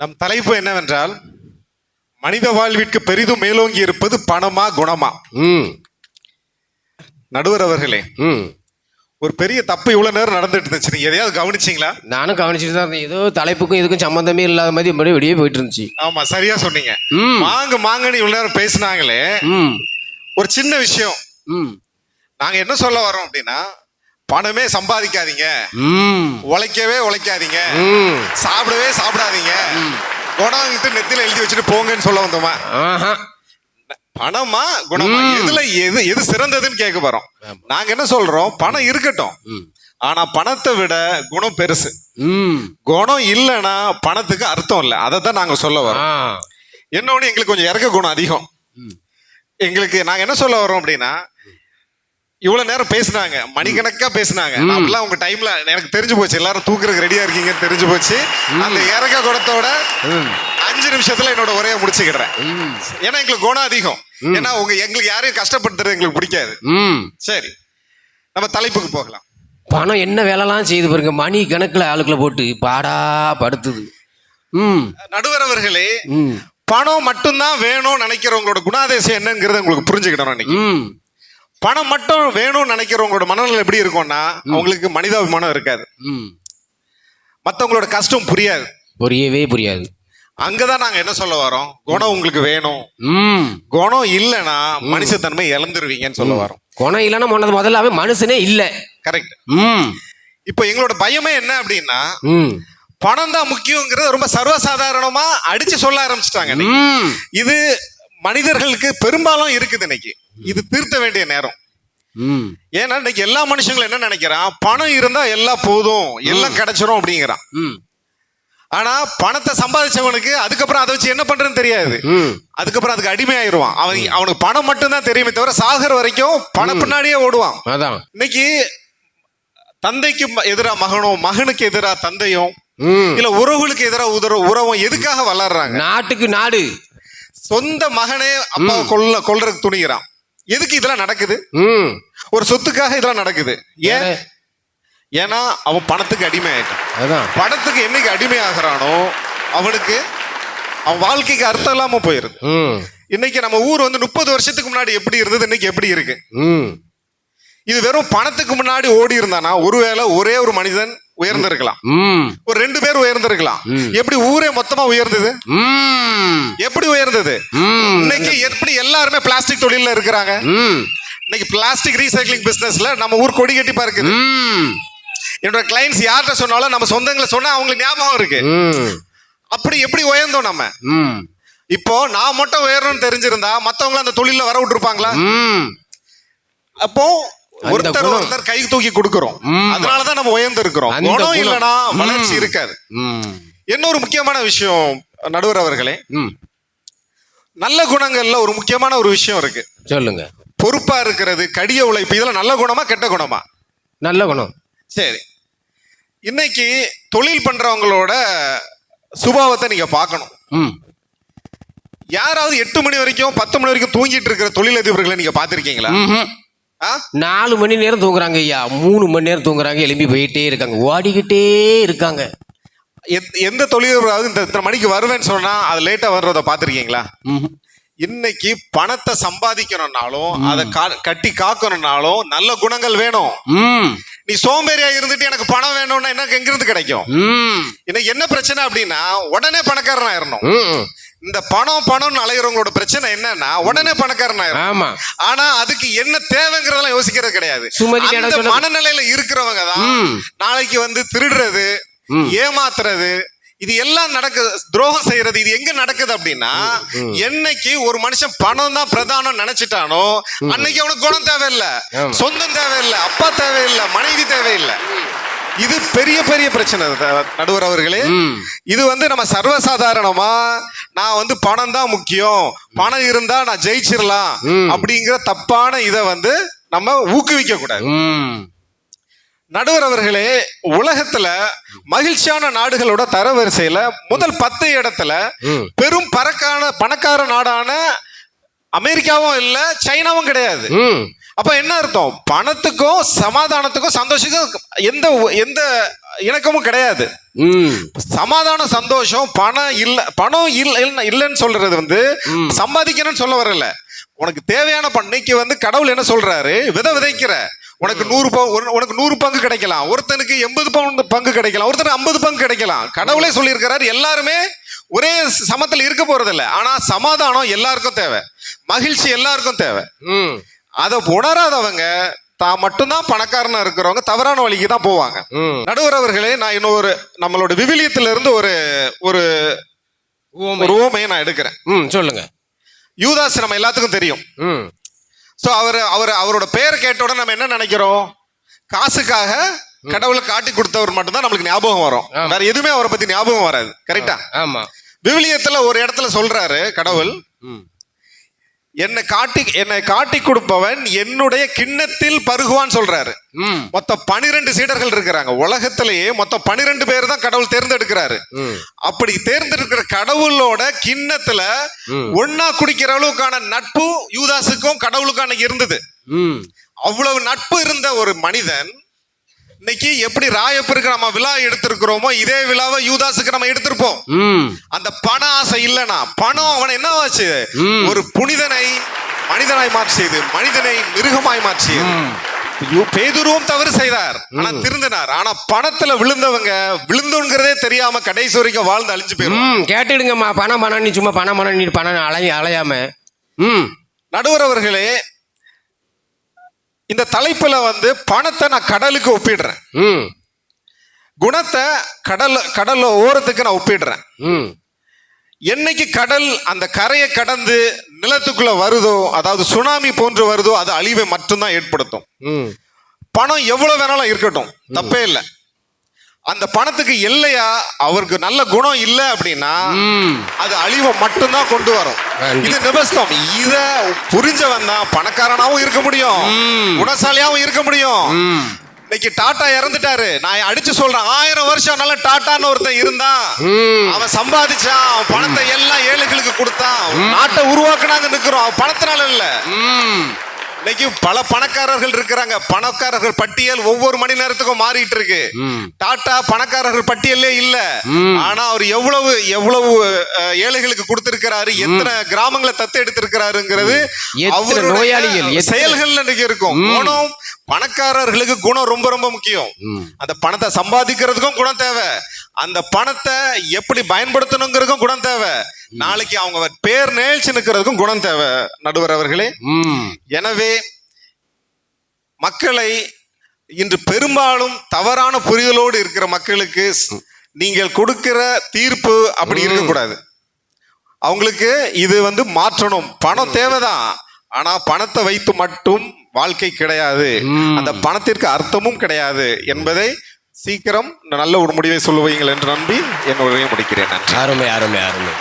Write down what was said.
நம் தலைப்பு என்னவென்றால் மனித வாழ்விற்கு பெரிதும் மேலோங்கி இருப்பது பணமா குணமா? ம். நடுவர் அவர்களே ம். ஒரு பெரிய தப்பு இவ்வளவு நேரம் நடந்துட்டு இருந்துச்சு. நீங்க எதையாவது கவனிச்சீங்களா? நானும் கவனிச்சுட்டு தான் இருந்தேன். ஏதோ தலைப்புக்கும் இதுக்கும் சம்மந்தமே இல்லாத மாதிரி அப்படியே வெளியே போயிட்டு இருந்துச்சு. ஆமா சரியா சொன்னீங்க. மாங்கு மாங்கன்னு இவ்வளவு நேரம் பேசினாங்களே ம். ஒரு சின்ன விஷயம். ம். நாங்க என்ன சொல்ல வரோம் அப்படின்னா பணமே சம்பாதிக்காதீங்க. உழைக்கவே உழைக்காதீங்க. சாப்பிடவே சாப்பிடாதீங்க. குணம்ட்டு நெத்தில எழுதி வச்சுட்டு போங்கன்னு சொல்ல வந்தோமா? பணமா? குணமா? எதுல எது எது சிறந்ததுன்னு கேட்க போறோம். நாங்க என்ன சொல்றோம்? பணம் இருக்கட்டும். ஆனா பணத்தை விட குணம் பெருசு. ம். குணம் இல்லைன்னா பணத்துக்கு அர்த்தம் இல்லை. அதை தான் நாங்க சொல்ல வரோம். இன்னொன்னு எங்களுக்கு கொஞ்சம் இறக்க குணம் அதிகம். எங்களுக்கு நாங்க என்ன சொல்ல வரோம் அப்படின்னா இவ்வளவு நேரம் பேசுனாங்க. மணிக்கணக்கா பேசுனாங்க. அப்படிலாம் உங்க டைம்ல எனக்கு தெரிஞ்சு போச்சு. எல்லாரும் தூக்குறதுக்கு ரெடியா இருக்கீங்கன்னு தெரிஞ்சு போச்சு. அந்த இறக்க குணத்தோட ம். அஞ்சு நிமிஷத்துல என்னோட உரையை முடிச்சுக்கிறேன். ம். ஏன்னா எங்களுக்கு குணம் அதிகம். ஏன்னா உங்க எங்களுக்கு யாரையும் கஷ்டப்படுத்துறது எங்களுக்கு பிடிக்காது. சரி. நம்ம தலைப்புக்கு போகலாம். பணம் என்ன வேலைலாம் செய்து பாருங்க. மணி கணக்கில் ஆளுக்களை போட்டு பாடா படுத்துது. ம். நடுவர் அவர்களே ம். பணம் மட்டும்தான் வேணும்னு நினைக்கிறவங்களோட குணாதிசயம் என்னங்கிறத உங்களுக்கு புரிஞ்சுக்கிடணும் இன்னைக்கு ம். பணம் மட்டும் வேணும்னு நினைக்கிறவங்களோட மனநிலை எப்படி இருக்கும்னா அவங்களுக்கு மனிதாபிமானம் இருக்காது. ம். மற்றவங்களோட கஷ்டம் புரியாது. புரியவே புரியாது. அங்கதான் நாங்க என்ன சொல்ல வரோம்? குணம் உங்களுக்கு வேணும். ம். குணம் இல்லைன்னா மனுஷத்தன்மை இழந்துருவீங்கன்னு சொல்ல வரோம். குணம் இல்லைன்னா முன்னது முதல்லாவே மனுஷனே இல்லை. கரெக்ட் ம். இப்போ எங்களோட பயமே என்ன அப்படின்னா பணம் தான் முக்கியங்கிறது ரொம்ப சர்வசாதாரணமா அடிச்சு சொல்ல ஆரம்பிச்சிட்டாங்க இது மனிதர்களுக்கு பெரும்பாலும் இருக்குது இன்னைக்கு. இது திருத்த வேண்டிய நேரம். ஏன்னா இன்னைக்கு எல்லா மனுஷங்களும் என்ன நினைக்கிறான்? பணம் இருந்தா எல்லாம் போதும் எல்லாம் கிடைச்சிரும் அப்படிங்கிறான். ஆனா பணத்தை சம்பாதிச்சவனுக்கு அதுக்கப்புறம் அதை வச்சு என்ன பண்றதுன்னு தெரியாது. அதுக்கப்புறம் அதுக்கு அடிமையாயிருவான். அவன் அவனுக்கு பணம் மட்டும்தான் தெரியுமே தவிர சாகர வரைக்கும் பணம் பின்னாடியே ஓடுவான். இன்னைக்கு தந்தைக்கு எதிரா மகனும் மகனுக்கு எதிரா தந்தையும் இல்ல உறவுகளுக்கு எதிரா உதர உறவும் எதுக்காக வளர்றாங்க? நாட்டுக்கு நாடு. சொந்த மகனே அப்பாவை கொல்ல கொல்றதுக்கு துணிகிறான். எதுக்கு இதெல்லாம் நடக்குது? ம். ஒரு சொத்துக்காக இதெல்லாம் நடக்குது. ஏன்? ஏன்னா அவன் பணத்துக்கு அடிமை ஆயிட்டான் பணத்துக்கு என்னைக்கு அடிமை ஆகிறானோ அவனுக்கு அவன் வாழ்க்கைக்கு அர்த்தம் இல்லாம போயிருது. ம். இன்னைக்கு நம்ம ஊர் வந்து முப்பது வருஷத்துக்கு முன்னாடி எப்படி இருந்தது இன்னைக்கு எப்படி இருக்கு? ம். இது வெறும் பணத்துக்கு முன்னாடி ஓடி இருந்தானா ஒருவேளை ஒரே ஒரு மனிதன் உயர்ந்திருக்கலாம். ம். ஒரு ரெண்டு பேர் உயர்ந்திருக்கலாம். எப்படி ஊரே மொத்தமா உயர்ந்தது? எப்படி உயர்ந்தது? இன்னைக்கு எப்படி எல்லாருமே பிளாஸ்டிக் தொழில்ல இருக்கிறாங்க? இன்னைக்கு பிளாஸ்டிக் ரீசைக்ளிங் பிசினஸ்ல நம்ம ஊர் கொடி கட்டி பார்க்குது ம். என்னோட கிளைண்ட்ஸ் யார்கிட்ட சொன்னாலும் நம்ம சொந்தங்களை சொன்னா அவங்களுக்கு ஞாபகம் இருக்கு. அப்படி எப்படி உயர்ந்தோம் நம்ம? ம். இப்போ நான் மட்டும் உயரணும்னு தெரிஞ்சிருந்தா மத்தவங்கள அந்த தொழில வர விட்டுருப்பாங்களா? ம். அப்போ ஒருத்தர். ஒருத்தர் கை தூக்கி கொடுக்கிறோம். அதனாலதான் நம்ம உயர்ந்து இருக்கிறோம் அந்த குணம். இல்லைன்னா வளர்ச்சி இருக்காது. இன்னொரு முக்கியமான விஷயம் நடுவர் அவர்களே. நல்ல குணங்கள்ல ஒரு முக்கியமான ஒரு விஷயம் இருக்கு. சொல்லுங்க. பொறுப்பா இருக்கிறது கடிய உழைப்பு இதெல்லாம் நல்ல குணமா கெட்ட குணமா? நல்ல குணம். சரி. இன்னைக்கு தொழில் பண்றவங்களோட சுபாவத்தை நீங்க பார்க்கணும். யாராவது எட்டு மணி வரைக்கும் பத்து மணி வரைக்கும் தூங்கிட்டு இருக்கிற தொழிலதிபர்களை நீங்க. ஆ? நாலு மணி நேரம் தூங்குறாங்க ஐயா. மூணு மணி நேரம் தூங்குறாங்க எழும்பி போயிட்டே இருக்காங்க. ஓடிக்கிட்டே இருக்காங்க. எந்த தொழிலதிபராவது இந்த இத்தனை மணிக்கு வருவேன்னு சொன்னா அது லேட்டா வர்றத பார்த்திருக்கீங்களா? ம்ஹும். இன்னைக்கு பணத்தை சம்பாதிக்கணும்னாலும் அதை கட்டி காக்கணும்னாலும் நல்ல குணங்கள் வேணும். நீ சோம்பேறியா இருந்துட்டு எனக்கு பணம் வேணும்னா எனக்கு எங்கிருந்து கிடைக்கும்? இன்னைக்கு என்ன பிரச்சனை அப்படின்னா உடனே பணக்காரன் ஆயிரணும். இந்த பணம் பணம்னு அலையிறவங்களோட பிரச்சனை என்னன்னா உடனே பணக்காரன் ஆமா. ஆனா அதுக்கு என்ன தேவைங்கிறதெல்லாம் யோசிக்கிறது கிடையாது. அந்த. மனநிலையில இருக்கிறவங்க தான். நாளைக்கு வந்து திருடுறது. ஏமாத்துறது இது எல்லாம் நடக்குது துரோகம் செய்யறது இது எங்க நடக்குது அப்படின்னா என்னைக்கு ஒரு மனுஷன் பணம் தான் பிரதானம் நினைச்சிட்டானோ அன்னைக்கு அவனுக்கு குணம் தேவையில்லை. சொந்தம் தேவையில்லை அப்பா தேவையில்லை மனைவி தேவையில்லை. இது பெரிய பெரிய பிரச்சனை நடுவர் அவர்களே. இது வந்து நம்ம சர்வசாதாரணமா நான் வந்து பணம் தான் முக்கியம். பணம் இருந்தா நான் ஜெயிச்சிடலாம். அப்படிங்கிற தப்பான இதை வந்து நம்ம ஊக்குவிக்க கூடாது நடுவர் அவர்களே உலகத்துல மகிழ்ச்சியான நாடுகளோட தரவரிசையில முதல் பத்து இடத்துல பெரும் பறக்கான பணக்கார நாடான அமெரிக்காவும் இல்ல சைனாவும் கிடையாது. அப்ப என்ன அர்த்தம்? பணத்துக்கும் சமாதானத்துக்கும் சந்தோஷத்துக்கும் எந்த எந்த இணக்கமும் கிடையாது. ம். சமாதான சந்தோஷம் பணம் இல்ல பணம் இல்ல இல்ல- இல்லைன்னு சொல்றது வந்து. சம்பாதிக்கணும்னு சொல்ல வரல. உனக்கு தேவையான பண்ணைக்கு வந்து கடவுள் என்ன சொல்றாரு? விதை விதைக்கிற. உனக்கு நூறு உனக்கு நூறு பங்கு கிடைக்கலாம். ஒருத்தனுக்கு எண்பது பங்கு பங்கு கிடைக்கலாம். ஒருத்தனுக்கு ஐம்பது பங்கு கிடைக்கலாம். கடவுளே சொல்லியிருக்கிறாரு எல்லாருமே ஒரே சமத்தில் இருக்க போறதில்ல. ஆனா சமாதானம் எல்லாருக்கும் தேவை. மகிழ்ச்சி எல்லாருக்கும் தேவை. அதை உணராதவங்க தான் மட்டும்தான் பணக்காரனா இருக்கிறவங்க தவறான வழிக்கு தான் போவாங்க. நடுவர் அவர்களே நான் இன்னொரு நம்மளோட விவிலியத்துல இருந்து ஒரு ஒரு ஒரு ஓமையை நான் எடுக்கிறேன். ம் சொல்லுங்க. யூதாஸ் நம்ம எல்லாத்துக்கும் தெரியும். ம். ஸோ அவர் அவர் அவரோட பெயர் கேட்ட உடனே நம்ம என்ன நினைக்கிறோம்? காசுக்காக கடவுளை காட்டி கொடுத்தவர் மட்டும்தான் நம்மளுக்கு ஞாபகம் வரும். வேற எதுவுமே அவரை பத்தி ஞாபகம் வராது. கரெக்டா ஆமா. விவிலியத்துல ஒரு இடத்துல சொல்றாரு கடவுள். ம். என்னை காட்டி என்னை காட்டி கொடுப்பவன் என்னுடைய கிண்ணத்தில் பருகுவான் சொல்றாரு. மொத்தம் பனிரெண்டு சீடர்கள் இருக்கிறாங்க. உலகத்திலேயே மொத்தம் பனிரெண்டு பேர் தான் கடவுள் தேர்ந்தெடுக்கிறாரு. அப்படி தேர்ந்தெடுக்கிற கடவுளோட கிண்ணத்துல. ஒன்னா குடிக்கிற அளவுக்கான நட்பு யூதாஸுக்கும் கடவுளுக்கும் அன்னைக்கு இருந்தது. அவ்வளவு நட்பு இருந்த ஒரு மனிதன் இன்னைக்கு எப்படி ராயப்பருக்கு நம்ம விழா எடுத்திருக்கிறோமோ இதே விழாவை யூதாஸுக்கு நம்ம எடுத்திருப்போம். அந்த பண ஆசை இல்லைனா பணம் அவனை என்ன ஆச்சு ம். ஒரு புனிதனை மனிதனாய் மாற்றியது. மனிதனை மிருகமாய் மாற்றியது. பேதுருவும் தவறு செய்தார். ஆனா திருந்தினார். ஆனா பணத்துல விழுந்தவங்க விழுந்தோங்கிறதே தெரியாம கடைசி வரைக்கும் வாழ்ந்து அழிஞ்சு போயிரும். ம் கேட்டுடுங்கம்மா. பணம் பணம் நீ சும்மா பணம் பணம் நீ பணம் அலைய அலையாம. ம். நடுவர் அவர்களே இந்த தலைப்புல வந்து பணத்தை நான் கடலுக்கு ஒப்பிடுறேன். ம். குணத்தை கடல் கடல்ல ஓரத்துக்கு நான் ஒப்பிடுறேன். ம். என்னைக்கு கடல் அந்த கரையை கடந்து நிலத்துக்குள்ள வருதோ அதாவது சுனாமி போன்று வருதோ அது அழிவை மட்டும்தான் ஏற்படுத்தும். ம். பணம் எவ்வளவு வேணாலும் இருக்கட்டும். தப்பே இல்லை. அந்த பணத்துக்கு எல்லையா அவருக்கு நல்ல குணம் இல்லை அப்படின்னா அது அழிவை மட்டும்தான் கொண்டு வரும். இது நிபஸ்தம். இத புரிஞ்சவன் தான் பணக்காரனாவும் இருக்க முடியும். குணசாலியாவும் இருக்க முடியும். இன்னைக்கு டாட்டா இறந்துட்டாரு. நான் அடிச்சு சொல்றேன். ஆயிரம் வருஷம் நல்ல டாட்டான்னு ஒருத்தன் இருந்தான். அவன் சம்பாதிச்சான். அவன் பணத்தை எல்லாம் ஏழைகளுக்கு கொடுத்தான். நாட்டை உருவாக்குனாங்க நிக்கிறோம். அவன் பணத்தினால இல்ல. இன்னைக்கு பல பணக்காரர்கள் இருக்கிறாங்க. பணக்காரர்கள் பட்டியல் ஒவ்வொரு மணி நேரத்துக்கும் மாறிட்டு இருக்கு. ம். டாட்டா பணக்காரர்கள் பட்டியலே இல்ல. ஆனா அவர் எவ்வளவு எவ்வளவு ஏழைகளுக்கு கொடுத்திருக்கிறாரு எத்தனை கிராமங்களை தத்து எடுத்திருக்கிறாருங்கிறது அவருடைய நோயாளிகள், செயல்கள் இன்னைக்கு இருக்கும். குணம் பணக்காரர்களுக்கு குணம் ரொம்ப ரொம்ப முக்கியம். அந்த பணத்தை சம்பாதிக்கிறதுக்கும் குணம் தேவை. அந்த பணத்தை எப்படி பயன்படுத்தணுங்கிறதுக்கும் குணம் தேவை. நாளைக்கு அவங்க பேர் நேழ்ச்சி நிற்கிறதுக்கும் குணம் தேவை நடுவர் அவர்களே. எனவே மக்களை இன்று பெரும்பாலும் தவறான புரிதலோடு இருக்கிற மக்களுக்கு நீங்கள் கொடுக்கிற தீர்ப்பு அப்படி இருக்கக்கூடாது. அவங்களுக்கு இது வந்து மாற்றணும். பணம் தேவைதான். ஆனா பணத்தை வைத்து மட்டும் வாழ்க்கை கிடையாது. அந்த பணத்திற்கு அர்த்தமும் கிடையாது என்பதை சீக்கிரம் நல்ல ஒரு முடிவை சொல்லுவீங்கள் என்று நம்பி என்னுடைய முடிக்கிறேன். நன்றி. அருமை அருமை அருமை.